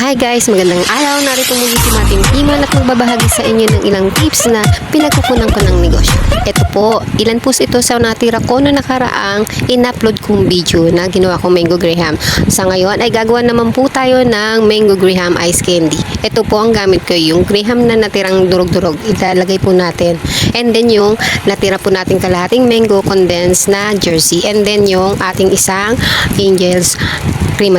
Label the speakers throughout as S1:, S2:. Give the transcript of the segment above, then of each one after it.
S1: Hi guys, magandang araw. Narito muli si Martin Timan at magbabahagi sa inyo ng ilang tips na pinagkukunan ko ng negosyo. Ito po, ilan po ito sa natira ko na nakaraang in-upload kong video na ginawa kong Mango Graham. Sa ngayon ay gagawa naman po tayo ng Mango Graham Ice Candy. Ito po ang gamit ko, yung Graham na natirang durog-durog. Ilalagay po natin. And then yung natira po natin kalahating mango condensed na jersey. And then yung ating isang Angel's cream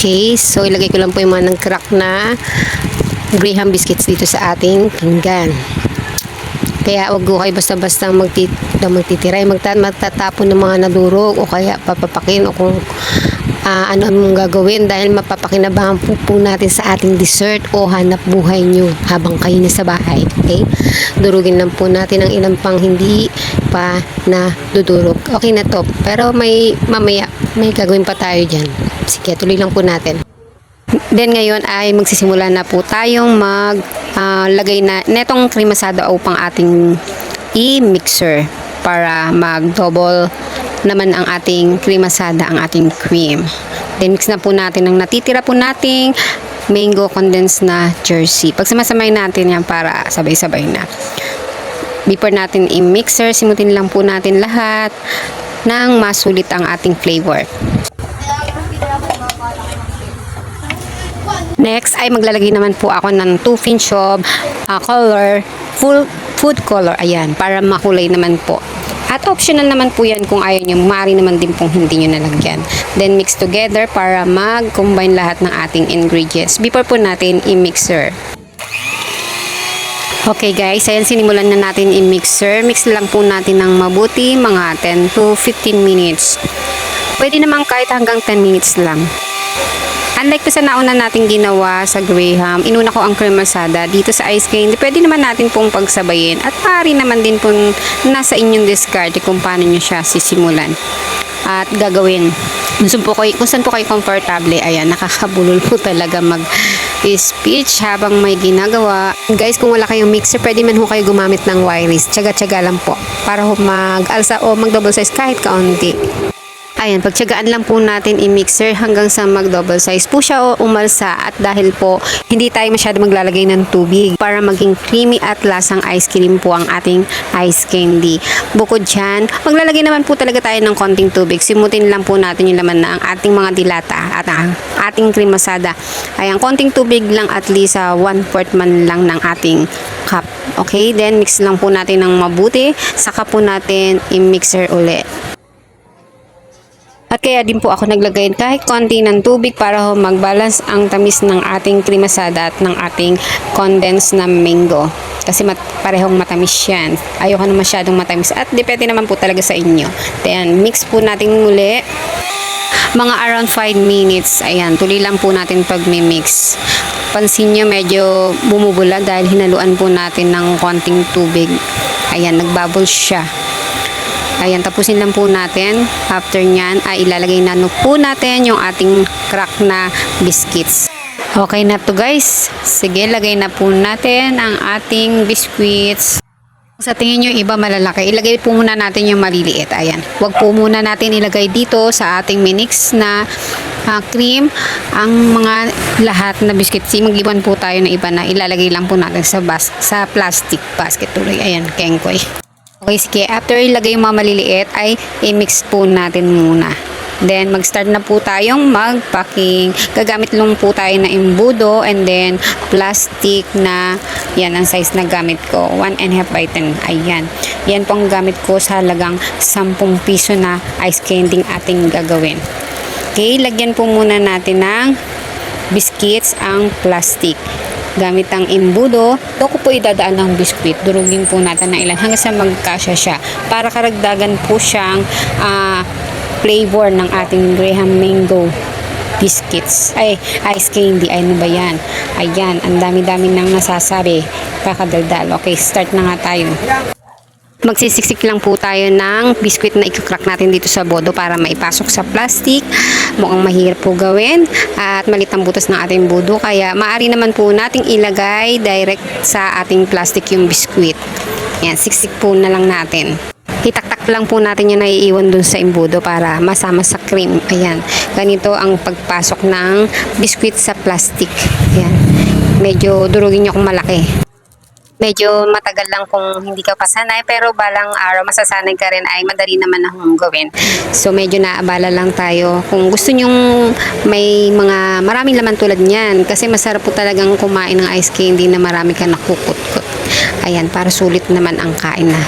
S1: Okay, so ilagay ko lang po yung mga nag-crack na Graham biscuits dito sa ating pinggan. Kaya wag ko kayo basta-basta magtit magtitiray, magta magtatapon ng mga nadurog o kaya papapakin o kung ah, ano mong gagawin dahil mapapakinabangan po, po natin sa ating dessert o hanap buhay nyo habang kayo na sa bahay. Okay? Durugin lang po natin ang ilang pang hindi pa na dudurog. Okay na to. Pero may mamaya may gagawin pa tayo dyan. Sige, tuloy lang po natin. Then ngayon ay magsisimula na po tayong mag ah, lagay na netong cream asada upang ating i-mixer para mag-double naman ang ating cream asada, ang ating cream. Then mix na po natin ang natitira po nating mango condensed na jersey. Pagsamasamahin natin yan para sabay-sabay na. Before natin i-mixer, simutin lang po natin lahat nang masulit ang ating flavor. Next ay maglalagay naman po ako ng 2 pinch of ah, color, full food color, ayan, para makulay naman po. At optional naman po yan kung ayaw nyo, maaari naman din pong hindi nyo nalagyan. Then mix together para mag-combine lahat ng ating ingredients before po natin i-mixer. Okay guys, ayan sinimulan na natin i-mixer. Mix lang po natin ng mabuti, mga 10 to 15 minutes. Pwede naman kahit hanggang 10 minutes lang. Unlike po sa nauna nating ginawa sa Graham, inuna ko ang cream masada dito sa ice candy. Pwede naman natin pong pagsabayin at maaari naman din pong nasa inyong discard kung paano nyo siya sisimulan at gagawin. Kung po kayo, kung saan po kayo komportable, ayan, nakakabulol po talaga mag speech habang may ginagawa. Guys, kung wala kayong mixer, pwede man ho kayo gumamit ng wireless. Tsaga-tsaga lang po para ho mag-alsa o mag-double size kahit kaunti. Ayan, pagtsagaan lang po natin i-mixer hanggang sa mag-double size po siya o umalsa at dahil po hindi tayo masyado maglalagay ng tubig para maging creamy at lasang ice cream po ang ating ice candy. Bukod dyan, maglalagay naman po talaga tayo ng konting tubig. Simutin lang po natin yung laman na ang ating mga dilata at ang ating cream masada. Ayan, konting tubig lang at least 1 4 man lang ng ating cup. Okay, then mix lang po natin ng mabuti. Saka po natin i-mixer ulit. At kaya din po ako naglagay kahit konti ng tubig para ho mag-balance ang tamis ng ating krimasada at ng ating condensed na mango. Kasi mat parehong matamis yan. Ayoko na masyadong matamis. At depende naman po talaga sa inyo. Then, mix po natin muli. Mga around 5 minutes. Ayan, tuloy lang po natin pag mix. Pansin nyo medyo bumubula dahil hinaluan po natin ng konting tubig. Ayan, nagbubble siya. Ayan, tapusin lang po natin. After nyan, ay ilalagay na po natin yung ating crack na biscuits. Okay na to guys. Sige, lagay na po natin ang ating biscuits. Sa tingin nyo iba malalaki, ilagay po muna natin yung maliliit. Ayan. Huwag po muna natin ilagay dito sa ating minix na ah, cream. Ang mga lahat na biscuit, mag-iwan po tayo na iba na ilalagay lang po natin sa, bas sa plastic basket tuloy. Ayan, kengkoy. Okay, sige. After ilagay yung mga maliliit, ay i-mix po natin muna. Then, mag-start na po tayong mag-packing. Gagamit lang po tayo na imbudo and then plastic na, yan ang size na gamit ko. 1 and half by 10. Ayan. Yan po ang gamit ko sa halagang 10 piso na ice candy ating gagawin. Okay, lagyan po muna natin ng biscuits ang plastic gamit ang imbudo. Ito ko po idadaan ng biskuit. Durugin po natin ng ilan hanggang sa magkasya siya. Para karagdagan po siyang ah, flavor ng ating Graham Mango biscuits. Ay, ice candy. Ay, ano ba yan? Ayan, ang dami-dami nang nasasabi. Kakadaldal. Okay, start na nga tayo. Magsisiksik lang po tayo ng biskuit na ikakrack natin dito sa bodo para maipasok sa plastic. Mukhang mahirap po gawin at malit ang butas ng ating bodo kaya maaari naman po nating ilagay direct sa ating plastic yung biskuit. Yan, siksik po na lang natin. Itaktak lang po natin yung naiiwan dun sa imbudo para masama sa cream. Ayan. Ganito ang pagpasok ng biskwit sa plastic. Ayan. Medyo durugin nyo kung malaki. Medyo matagal lang kung hindi ka pasanay pero balang araw masasanay ka rin ay madali naman akong gawin. So medyo naabala lang tayo. Kung gusto nyong may mga maraming laman tulad niyan kasi masarap po talagang kumain ng ice candy na marami ka nakukut-kut. Ayan, para sulit naman ang kain na.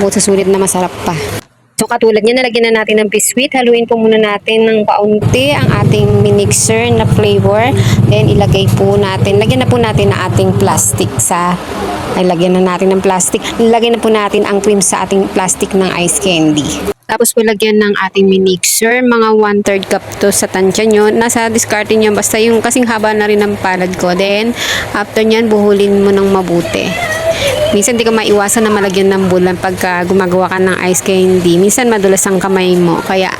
S1: Bukod sa sulit na masarap pa. So katulad niya, nalagyan na natin ng biscuit. Haluin po muna natin ng kaunti ang ating minixer na flavor. Then ilagay po natin, lagyan na po natin ng ating plastic sa, ay lagyan na natin ng plastic. Lagyan na po natin ang cream sa ating plastic ng ice candy. Tapos po lagyan ng ating minixer, mga 1-3 cup to sa tansya nyo. Nasa discarding nyo, basta yung kasing haba na rin ng palad ko. Then, after nyan, buhulin mo ng mabuti. Minsan di ka maiwasan na malagyan ng bulan pagka gumagawa ka ng ice candy. Minsan madulas ang kamay mo. Kaya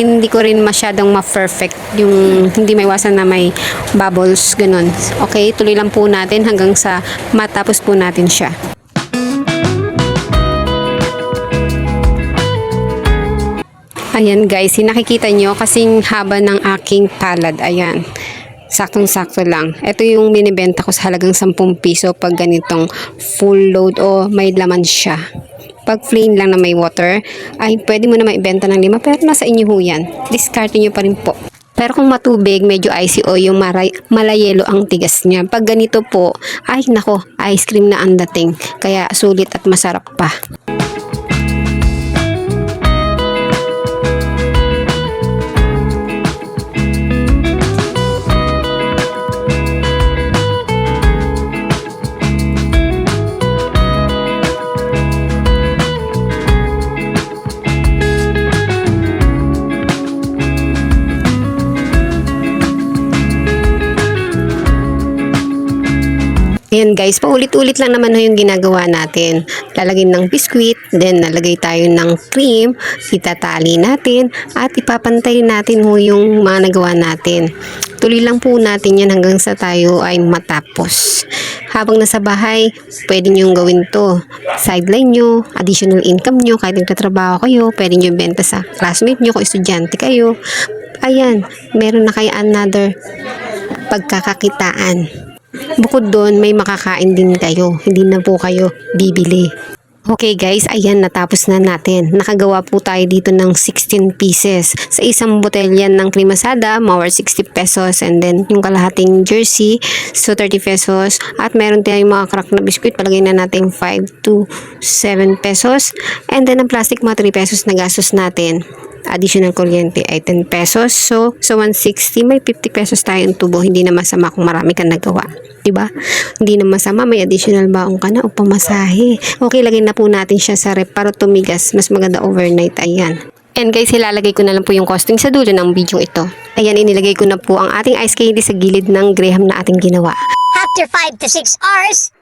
S1: hindi ko rin masyadong ma-perfect yung hindi maiwasan na may bubbles, ganun. Okay, tuloy lang po natin hanggang sa matapos po natin siya. Ayan guys, nakikita nyo kasing haba ng aking palad. Ayan. Saktong-sakto lang. Ito yung binibenta ko sa halagang 10 piso pag ganitong full load o may laman siya. Pag plain lang na may water, ay pwede mo na maibenta ng lima pero nasa inyo ho yan. Discard nyo pa rin po. Pero kung matubig, medyo icy o yung maray, malayelo ang tigas niya. Pag ganito po, ay nako, ice cream na ang dating. Kaya sulit at masarap pa. Ayan guys, paulit-ulit lang naman yung ginagawa natin. Lalagyan ng biscuit, then nalagay tayo ng cream, itatali natin, at ipapantay natin ho yung mga nagawa natin. Tuloy lang po natin yan hanggang sa tayo ay matapos. Habang nasa bahay, pwede nyo gawin to. Sideline nyo, additional income nyo, kahit nagtatrabaho kayo, pwede nyo benta sa classmate nyo kung estudyante kayo. Ayan, meron na kayo another pagkakakitaan. Bukod doon, may makakain din kayo. Hindi na po kayo bibili. Okay guys, ayan natapos na natin. Nakagawa po tayo dito ng 16 pieces. Sa isang botelya ng krimasada, more 60 pesos. And then yung kalahating jersey, so 30 pesos. At meron tayong mga crack na biscuit, palagay na natin 5 to 7 pesos. And then ang plastic mga 3 pesos na gastos natin additional kuryente ay 10 pesos. So, sa 160, may 50 pesos tayong tubo. Hindi na masama kung marami kang nagawa. 'di ba? Hindi na masama, may additional baong ka na o pamasahe. Okay, lagay na po natin siya sa rep para tumigas. Mas maganda overnight. Ayan. And guys, ilalagay ko na lang po yung costing sa dulo ng video ito. Ayan, inilagay ko na po ang ating ice candy sa gilid ng graham na ating ginawa.
S2: After 5 to 6 hours,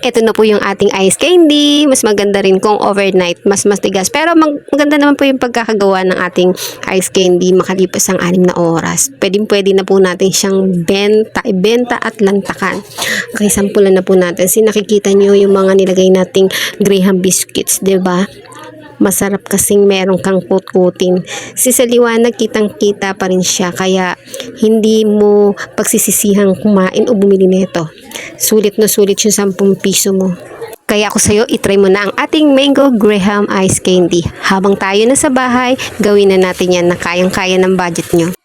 S1: Ito na po yung ating ice candy. Mas maganda rin kung overnight, mas matigas. Pero mag- maganda naman po yung pagkakagawa ng ating ice candy makalipas ang anim na oras. Pwedeng pwede na po natin siyang benta, ibenta at lantakan. Okay, sampulan na po natin. Si nakikita nyo yung mga nilagay nating Graham biscuits, ba? Masarap kasing meron kang kutkutin. Si sa liwanag kitang kita pa rin siya kaya hindi mo pagsisisihang kumain o bumili nito. Sulit na sulit yung 10 piso mo. Kaya ako sa'yo, itry mo na ang ating Mango Graham Ice Candy. Habang tayo na sa bahay, gawin na natin yan na kayang-kaya ng budget nyo.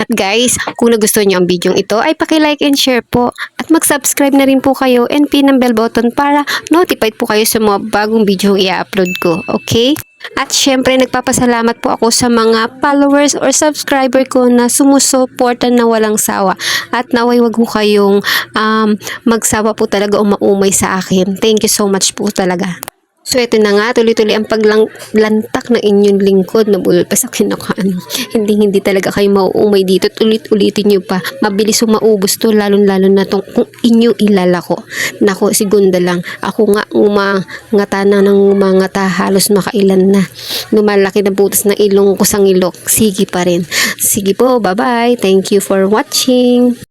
S1: At guys, kung nagustuhan nyo ang video ito, ay paki-like and share po. At mag-subscribe na rin po kayo and pin ang bell button para notified po kayo sa mga bagong video i-upload ko. Okay? At syempre, nagpapasalamat po ako sa mga followers or subscriber ko na sumusuporta na walang sawa. At naway wag po kayong um, magsawa po talaga o maumay sa akin. Thank you so much po talaga. So, ito na nga, tuloy-tuloy ang paglantak ng inyong lingkod na bulol pa sa kinakaano. Hindi, hindi talaga kayo mauumay dito. Ulit-ulitin nyo pa. Mabilis maubos to, lalong-lalo na tong kung inyo ilalako. Nako, sigunda lang. Ako nga, umangata na ng umangata, halos makailan na. Lumalaki na butas ng ilong ko sa ngilok. Sige pa rin. Sige po, bye-bye. Thank you for watching.